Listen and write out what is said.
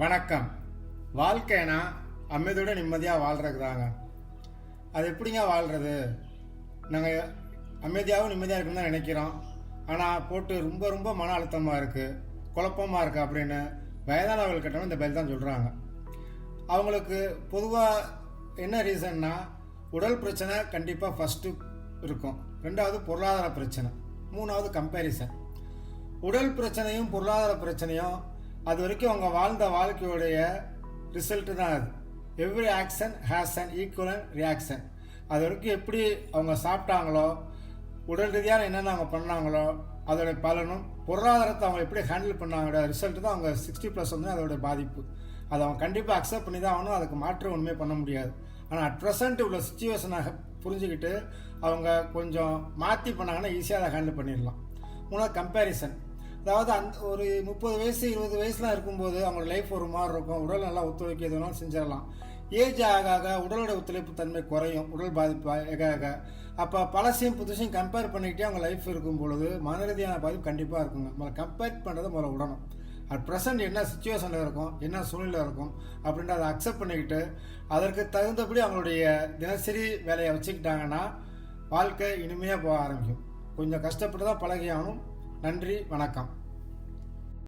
வணக்கம். வாழ்க்கைனா அமைதியோட நிம்மதியாக வாழ்றது தாங்க அது எப்படிங்க வாழ்கிறது நாங்கள் அமைதியாகவும் நிம்மதியாக இருக்குன்னு தான் நினைக்கிறோம். ஆனால் போட்டு ரொம்ப ரொம்ப மன அழுத்தமாக இருக்குது குழப்பமாக இருக்குது அப்படின்னு வயதானவர்கள் வயதானவர்கள்கிட்ட இந்த பதில் தான் சொல்கிறாங்க அவங்களுக்கு பொதுவாக என்ன ரீசன்னா உடல் பிரச்சனை கண்டிப்பாக ஃபஸ்ட்டு இருக்கும். ரெண்டாவது பொருளாதார பிரச்சனை. மூணாவது கம்பேரிசன் உடல் பிரச்சனையும் பொருளாதார பிரச்சனையும் அது வரைக்கும் அவங்க வாழ்ந்த வாழ்க்கையுடைய ரிசல்ட்டு தான் அது. Every action has an equal reaction அது வரைக்கும் எப்படி அவங்க சாப்பிட்டாங்களோ உடல் ரீதியான என்னென்ன அவங்க பண்ணாங்களோ அதோடைய பலனும் பொருளாதாரத்தை அவங்க எப்படி ஹேண்டில் பண்ணாங்களோ ரிசல்ட்டு தான் அவங்க சிக்ஸ்டி ப்ளஸ் வந்து அதோடைய பாதிப்பு. அதை அவங்க கண்டிப்பாக அக்செப்ட் பண்ணி தான் ஆகணும். அதுக்கு மாற்றம் ஒன்றுமே பண்ண முடியாது. ஆனால் அட் ப்ரெசென்ட் உள்ள சுச்சுவேஷனாக புரிஞ்சுக்கிட்டு அவங்க கொஞ்சம் மாற்றி பண்ணாங்கன்னா ஈஸியாக அதை ஹேண்டில் பண்ணிடலாம். மூணாவது கம்பேரிசன் அதாவது அந்த ஒரு முப்பது வயசு இருபது வயசுலாம் இருக்கும்போது அவங்களோட லைஃப் ஒரு மாதிரி இருக்கும். உடல் நல்லா ஒத்துழைக்க எது வேணாலும் செஞ்சிடலாம். ஏஜ் ஆக ஆக உடலோட ஒத்துழைப்பு தன்மை குறையும். உடல் பாதிப்பு ஆக ஆக. அப்போ பழசையும் புதுசையும் கம்பேர் பண்ணிக்கிட்டே அவங்க லைஃப் இருக்கும் பொழுது மன ரீதியான பாதிப்பு கண்டிப்பாக இருக்குங்க. முதல்ல கம்பேர் பண்ணுறதை முதல்ல விடணும். அட் ப்ரெசன்ட் என்ன சுச்சுவேஷனில் இருக்கும் என்ன சூழ்நிலை இருக்கும் அப்படின்றத அக்செப்ட் பண்ணிக்கிட்டு அதற்கு தகுந்தபடி அவங்களுடைய தினசரி வேலையை வச்சுக்கிட்டாங்கன்னா வாழ்க்கை இனிமையாக போக ஆரம்பிக்கும். கொஞ்சம் கஷ்டப்பட்டு தான் பழகியாகணும். நன்றி வணக்கம்.